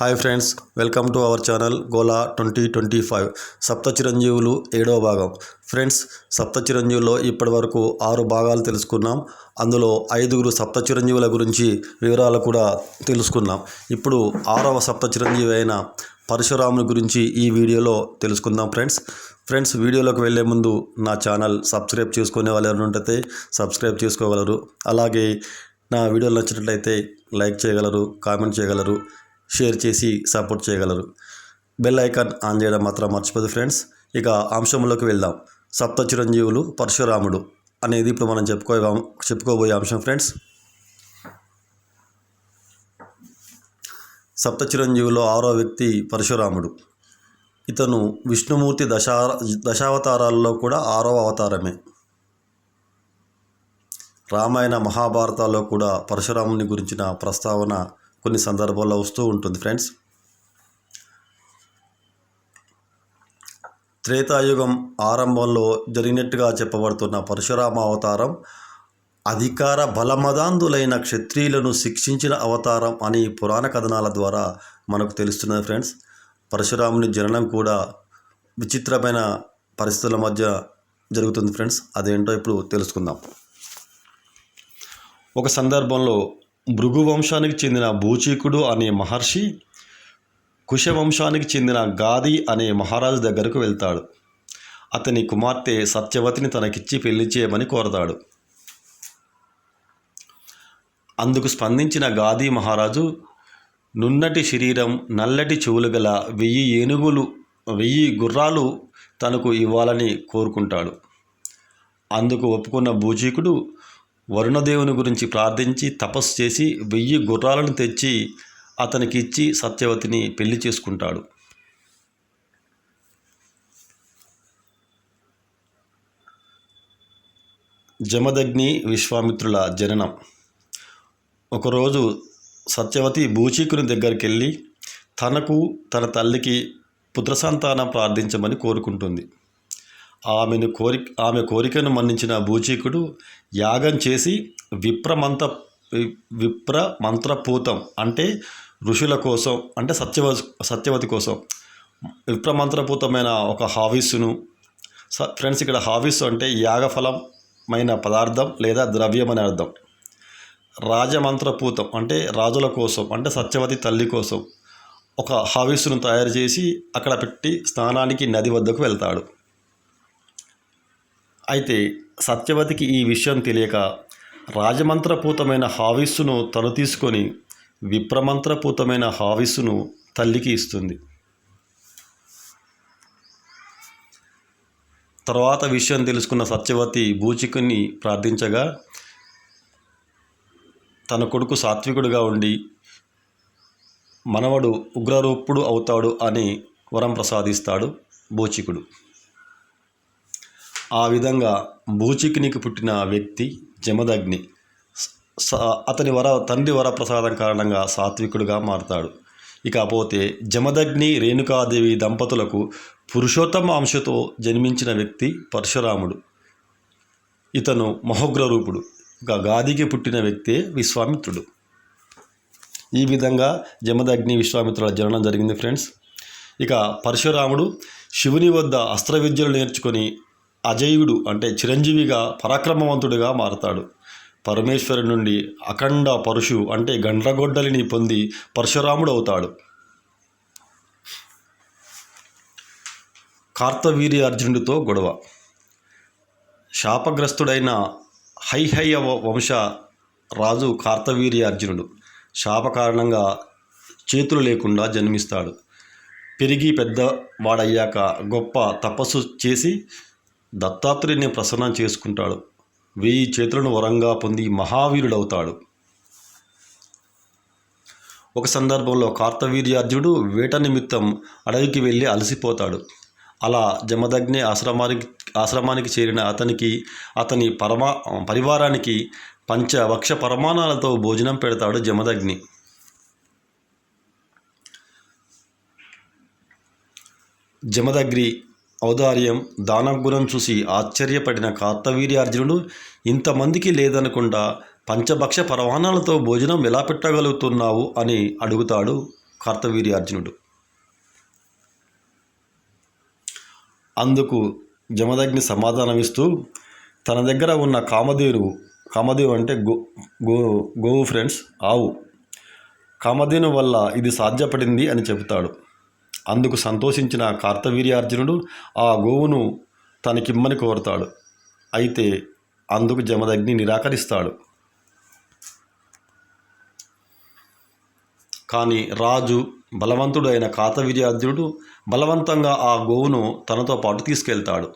Hi friends welcome to our channel Gola twenty twenty five. సప్త చిరంజీవులు ఏడవ భాగం. ఫ్రెండ్స్ సప్త చిరంజీవుల్లో ఇప్పటి వరకు ఆరు భాగాలు తెలుసుకున్నాం. అందులో ఐదుగురు సప్త చిరంజీవుల గురించి వివరాలు కూడా తెలుసుకున్నాం. ఇప్పుడు ఆరవ సప్త చిరంజీవి అయిన పరశురాముని గురించి ఈ వీడియోలో తెలుసుకుందాం ఫ్రెండ్స్. ఫ్రెండ్స్ వీడియోలోకి వెళ్ళే ముందు నా ఛానల్ సబ్స్క్రైబ్ చేసుకునే వాళ్ళు ఎవరైనా ఉంటే సబ్స్క్రైబ్ చేసుకోగలరు. అలాగే నా వీడియోలు నచ్చినట్లయితే లైక్ చేయగలరు కామెంట్ చేయగలరు. షేర్ చేసి సపోర్ట్ చేయగలరు. బెల్ ఐకాన్ ఆన్ చేయడం మాత్రం మర్చిపోదు ఫ్రెండ్స్. ఇక అంశంలోకి వెళ్దాం. సప్త చిరంజీవులు పరశురాముడు అనేది ఇప్పుడు మనం చెప్పుకో చెప్పుకోబోయే అంశం ఫ్రెండ్స్. సప్త చిరంజీవులో ఆరో వ్యక్తి పరశురాముడు. ఇతను విష్ణుమూర్తి దశా దశావతారాల్లో కూడా ఆరవ అవతారమే. రామాయణ మహాభారతాల్లో కూడా పరశురాముని గురించిన ప్రస్తావన కొన్ని సందర్భాల్లో వస్తూ ఉంటుంది ఫ్రెండ్స్. త్రేతాయుగం ఆరంభంలో జరిగినట్టుగా చెప్పబడుతున్న పరశురామ అవతారం అధికార బలమదాంధులైన క్షత్రియులను శిక్షించిన అవతారం అని పురాణ కథనాల ద్వారా మనకు తెలుస్తున్నది ఫ్రెండ్స్. పరశురాముని జననం కూడా విచిత్రమైన పరిస్థితుల మధ్య జరుగుతుంది ఫ్రెండ్స్. అదేంటో ఇప్పుడు తెలుసుకుందాం. ఒక సందర్భంలో భృగు వంశానికి చెందిన భూచీకుడు అనే మహర్షి కుశవంశానికి చెందిన గాది అనే మహారాజు దగ్గరకు వెళ్తాడు. అతని కుమార్తె సత్యవతిని తనకిచ్చి పెళ్ళి చేయమని కోరతాడు. అందుకు స్పందించిన గాది మహారాజు నున్నటి శరీరం నల్లటి చెవులు గల వెయ్యి ఏనుగులు వెయ్యి గుర్రాలు తనకు ఇవ్వాలని కోరుకుంటాడు. అందుకు ఒప్పుకున్న భూచీకుడు వరుణదేవుని గురించి ప్రార్థించి తపస్సు చేసి వెయ్యి గుర్రాలను తెచ్చి అతనికి ఇచ్చి సత్యవతిని పెళ్ళి చేసుకుంటాడు. జమదగ్ని విశ్వామిత్రుల జననం. ఒకరోజు సత్యవతి భూచీకుని దగ్గరికి వెళ్ళి తనకు తన తల్లికి పుత్రసంతానం ప్రార్థించమని కోరుకుంటుంది. ఆమెను కోరి ఆమె కోరికను మన్నించిన భూచీకుడు యాగం చేసి విప్రమంత విప్ర మంత్రపూతం అంటే ఋషుల కోసం అంటే సత్యవ సత్యవతి కోసం. విప్రమంత్రపూతమైన ఒక హావిస్సును స ఫ్రెండ్స్ ఇక్కడ హావిస్ అంటే యాగఫలమైన పదార్థం లేదా ద్రవ్యం అని అర్థం. రాజమంత్రపూతం అంటే రాజుల కోసం అంటే సత్యవతి తల్లి కోసం. ఒక హావిస్సును తయారు చేసి అక్కడ పెట్టి స్నానానికి నది వద్దకు వెళ్తాడు. అయితే సత్యవతికి ఈ విషయం తెలియక రాజమంత్రపూతమైన హావిస్సును తను తీసుకొని విప్రమంత్రపూతమైన హావిస్సును తల్లికి ఇస్తుంది. తర్వాత విషయం తెలుసుకున్న సత్యవతి భూచికుని ప్రార్థించగా తన కొడుకు సాత్వికుడుగా ఉండి మనవడు ఉగ్రరూపుడు అవుతాడు అని వరం ప్రసాదిస్తాడు భూచికుడు. ఆ విధంగా భూచికినికి పుట్టిన వ్యక్తి జమదగ్ని. స- అతని వర తండ్రి వరప్రసాదం కారణంగా సాత్వికుడుగా మారతాడు. ఇకపోతే జమదగ్ని రేణుకాదేవి దంపతులకు పురుషోత్తమ అంశతో జన్మించిన వ్యక్తి పరశురాముడు. ఇతను మహోగ్ర రూపుడు ఇక గాదికి పుట్టిన వ్యక్తే విశ్వామిత్రుడు. ఈ విధంగా జమదగ్ని విశ్వామిత్రుల జననం జరిగింది ఫ్రెండ్స్. ఇక పరశురాముడు శివుని వద్ద అస్త్ర విద్యలు నేర్చుకొని అజయుడు అంటే చిరంజీవిగా పరాక్రమవంతుడిగా మారతాడు. పరమేశ్వరు నుండి అఖండ పరుషు అంటే గండ్రగొడ్డలిని పొంది పరశురాముడు అవుతాడు కార్తవీర్య అర్జునుడితో గొడవ. శాపగ్రస్తుడైన హైహయ్య వంశ రాజు కార్తవీర్య అర్జునుడు. శాప కారణంగా చేతులు లేకుండా జన్మిస్తాడు. పెరిగి పెద్ద వాడయ్యాక గొప్ప తపస్సు చేసి దత్తాత్రేయుని ప్రసన్నం చేసుకుంటాడు. వెయ్యి చేతులను వరంగా పొంది మహావీరుడవుతాడు. ఒక సందర్భంలో కార్తవీర్యార్జుడు వేట నిమిత్తం అడవికి వెళ్ళి అలసిపోతాడు. అలా జమదగ్ని ఆశ్రమానికి ఆశ్రమానికి చేరిన అతనికి అతని పరమా పరివారానికి పంచవక్ష పరమాణాలతో భోజనం పెడతాడు జమదగ్ని. జమదగ్ని ఔదార్యం దానగుణం చూసి ఆశ్చర్యపడిన కార్తవీర్యార్జునుడు ఇంతమందికి లేదనకుండా పంచభక్ష పరవాణాలతో భోజనం ఎలా పెట్టగలుగుతున్నావు? అని అడుగుతాడు కార్తవీర్యార్జునుడు అందుకు జమదగ్ని సమాధానమిస్తూ తన దగ్గర ఉన్న కామధేను కామధేవు అంటే గో గో గోవు ఫ్రెండ్స్ ఆవు. కామధేను వల్ల ఇది సాధ్యపడింది అని చెబుతాడు. అందుకు సంతోషించిన కార్తవీర్యార్జునుడు ఆ గోవును తనకిమ్మని కోరుతాడు. అయితే అందుకు జమదగ్ని నిరాకరిస్తాడు. కానీ రాజు బలవంతుడైన కాతవీర్యార్జునుడు బలవంతంగా ఆ గోవును తనతో పాటు తీసుకెళ్తాడు.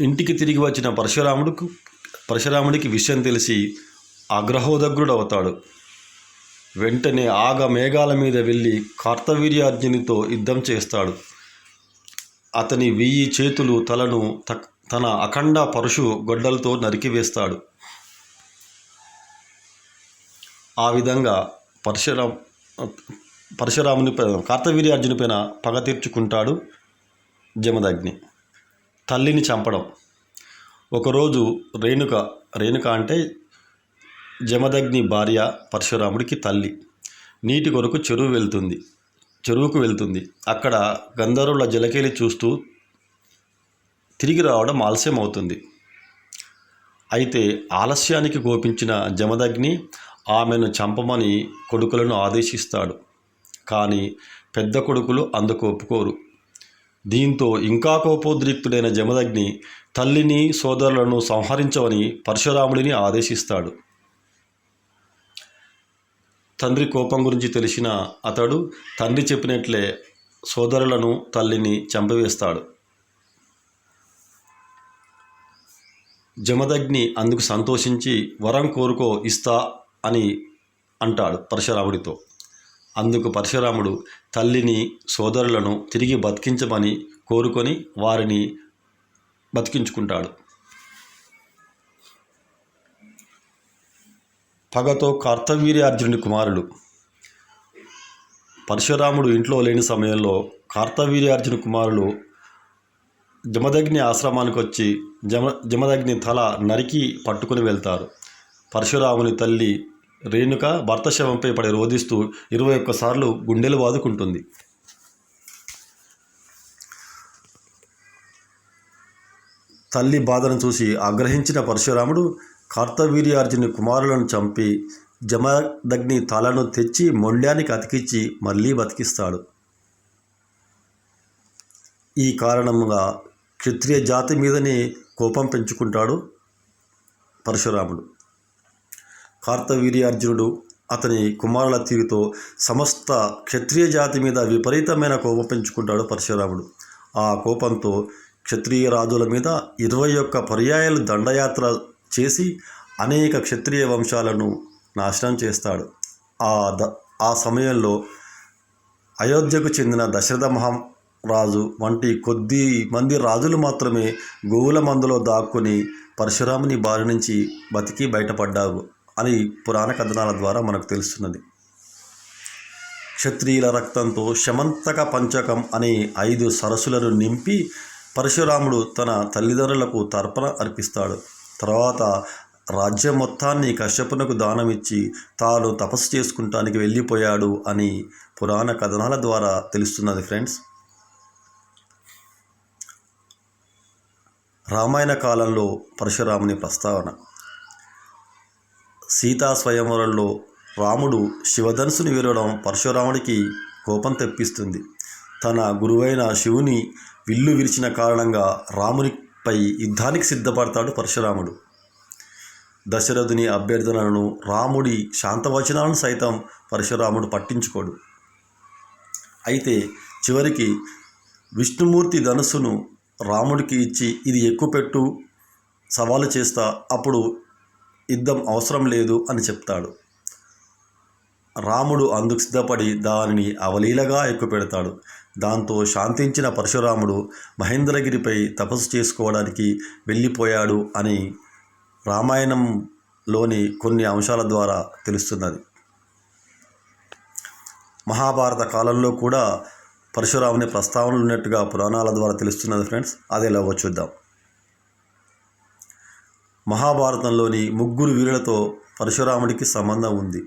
ఇంటికి తిరిగి వచ్చిన పరశురాముడికి పరశురాముడికి విషయం తెలిసి అగ్రహోదగ్రుడవుతాడు. వెంటనే ఆగ మేఘాల మీద వెళ్ళి కార్తవీర్యార్జునితో యుద్ధం చేస్తాడు. అతని వెయ్యి చేతులు తలను తక్- తన అఖండ పరుషు గొడ్డలతో నరికివేస్తాడు. ఆ విధంగా పరశురా పరశురాముని కార్తవీర్యార్జుని పైన పగ తీర్చుకుంటాడు జమదగ్ని. తల్లిని చంపడం. ఒకరోజు రేణుక రేణుక అంటే జమదగ్ని భార్య పరశురాముడికి తల్లి. నీటి కొరకు చెరువు వెళ్తుంది చెరువుకు వెళ్తుంది. అక్కడ గంధర్వుల జలకేలి చూస్తూ తిరిగి రావడం ఆలస్యం అవుతుంది అయితే ఆలస్యానికి కోపించిన జమదగ్ని ఆమెను చంపమని కొడుకులను ఆదేశిస్తాడు. కానీ పెద్ద కొడుకులు అందుకు ఒప్పుకోరు. దీంతో ఇంకా కోపోద్రిక్తుడైన జమదగ్ని తల్లిని సోదరులను సంహరించవని పరశురాముడిని ఆదేశిస్తాడు. తండ్రి కోపం గురించి తెలిసిన అతడు తండ్రి చెప్పినట్లే సోదరులను తల్లిని చంపివేస్తాడు. జమదగ్ని అందుకు సంతోషించి వరం కోరుకో ఇస్తా అని అంటాడు పరశురాముడితో. అందుకు పరశురాముడు తల్లిని సోదరులను తిరిగి బతికించమని కోరుకొని వారిని బతికించుకుంటాడు. పగతో కార్తవీర్యార్జునుడి కుమారుడు పరశురాముడు ఇంట్లో లేని సమయంలో కార్తవీర్యార్జున కుమారులు జమదగ్ని ఆశ్రమానికి వచ్చి జమ జమదగ్ని తల నరికి పట్టుకుని వెళ్తారు. పరశురాముని తల్లి రేణుక భర్త శవంపై పడి రోధిస్తూ ఇరవై ఒక్కసార్లు గుండెలు బాదుకుంటుంది తల్లి బాధను చూసి ఆగ్రహించిన పరశురాముడు కార్తవీర్యార్జుని కుమారులను చంపి జమదగ్ని తలను తెచ్చి మొండ్యానికి అతికించి మళ్ళీ బతికిస్తాడు. ఈ కారణంగా క్షత్రియ జాతి మీదనే కోపం పెంచుకుంటాడు పరశురాముడు. కార్తవీర్యార్జునుడు అతని కుమారుల తీరుతో సమస్త క్షత్రియ జాతి మీద విపరీతమైన కోపం పెంచుకుంటాడు పరశురాముడు. ఆ కోపంతో క్షత్రియ రాజుల మీద ఇరవై ఒక్క పర్యాయాలు దండయాత్ర చేసి అనేక క్షత్రియ వంశాలను నాశనం చేస్తాడు. ఆ ద ఆ సమయంలో అయోధ్యకు చెందిన దశరథ మహారాజు వంటి కొద్ది మంది రాజులు మాత్రమే గోవుల మందులో దాక్కుని పరశురాముని బారి నుంచి బతికి బయటపడ్డారు అని పురాణ కథనాల ద్వారా మనకు తెలుస్తున్నది. క్షత్రియుల రక్తంతో శమంతక పంచకం అనే ఐదు సరస్సులను నింపి పరశురాముడు తన తల్లిదండ్రులకు తర్పణ అర్పిస్తాడు. తర్వాత రాజ్యం మొత్తాన్ని కశ్యపునకు దానమిచ్చి తాను తపస్సు చేసుకుంటానికి వెళ్ళిపోయాడు అని పురాణ కథనాల ద్వారా తెలుస్తున్నది ఫ్రెండ్స్. రామాయణ కాలంలో పరశురాముని ప్రస్తావన. సీతా స్వయంవరంలో రాముడు శివధనుసుని విరవడం పరశురాముడికి కోపం తెప్పిస్తుంది. తన గురువైన శివుని విల్లు విరిచిన కారణంగా రామునిపై యుద్ధానికి సిద్ధపడతాడు పరశురాముడు. దశరథుని అభ్యర్థనలను రాముడి శాంతవచనాలను సైతం పరశురాముడు పట్టించుకోడు. అయితే చివరికి విష్ణుమూర్తి ధనుస్సును రాముడికి ఇచ్చి ఇది ఎక్కుపెట్టు సవాలు చేస్తా అప్పుడు యుద్ధం అవసరం లేదు అని చెప్తాడు. రాముడు అందుకు సిద్ధపడి దానిని అవలీలగా ఎక్కుపెడతాడు. దాంతో శాంతించిన పరశురాముడు మహేంద్రగిరిపై తపస్సు చేసుకోవడానికి వెళ్ళిపోయాడు అని రామాయణంలోని కొన్ని అంశాల ద్వారా తెలుస్తున్నది. మహాభారత కాలంలో కూడా పరశురాముని ప్రస్తావనలు ఉన్నట్టుగా పురాణాల ద్వారా తెలుస్తున్నది ఫ్రెండ్స్. అది ఎలాగో చూద్దాం. మహాభారతంలోని ముగ్గురు వీరులతో పరశురాముడికి సంబంధం ఉంది.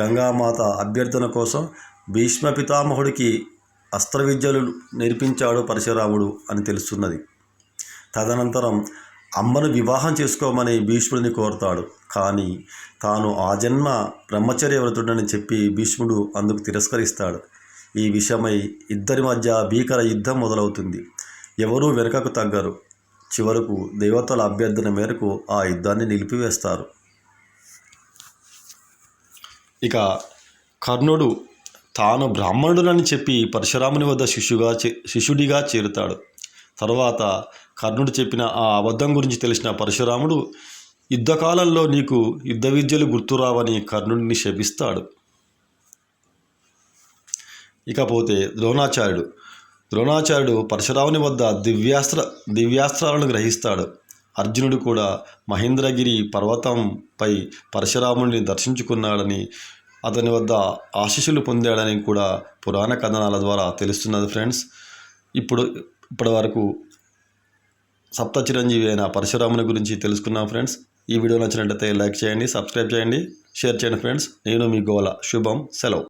గంగామాత అభ్యర్థన కోసం భీష్మ పితామహుడికి అస్త్ర విద్యలు నేర్పించాడు పరశురాముడు అని తెలుస్తున్నది. తదనంతరం అమ్మను వివాహం చేసుకోమని భీష్ముడిని కోరుతాడు. కానీ తాను ఆ జన్మ బ్రహ్మచర్య వ్రతుడని చెప్పి భీష్ముడు అందుకు తిరస్కరిస్తాడు. ఈ విషయమై ఇద్దరి మధ్య భీకర యుద్ధం మొదలవుతుంది. ఎవరూ వెనుకకు తగ్గరు. చివరకు దేవతల అభ్యర్థన మేరకు ఆ యుద్ధాన్ని నిలిపివేస్తారు. ఇక కర్ణుడు తాను బ్రాహ్మణుడని చెప్పి పరశురాముని వద్ద శిష్యుగా చే శిష్యుడిగా చేరుతాడు. తర్వాత కర్ణుడు చెప్పిన ఆ అబద్ధం గురించి తెలిసిన పరశురాముడు యుద్ధకాలంలో నీకు యుద్ధ విద్యలు గుర్తురావని కర్ణుడిని శపిస్తాడు ఇకపోతే ద్రోణాచార్యుడు ద్రోణాచార్యుడు పరశురాముని వద్ద దివ్యాస్త్ర దివ్యాస్త్రాలను గ్రహిస్తాడు. అర్జునుడు కూడా మహేంద్రగిరి పర్వతంపై పరశురాముడిని దర్శించుకున్నాడని అతని వద్ద ఆశీస్సులు పొందాడని కూడా పురాణ కథనాల ద్వారా తెలుస్తున్నది ఫ్రెండ్స్. ఇప్పుడు ఇప్పటి వరకు సప్త చిరంజీవి అయిన పరశురాముని గురించి తెలుసుకున్నాం ఫ్రెండ్స్. ఈ వీడియో నచ్చినట్లయితే లైక్ చేయండి సబ్స్క్రైబ్ చేయండి షేర్ చేయండి ఫ్రెండ్స్. నేను మీ గోల. శుభం సెలవు.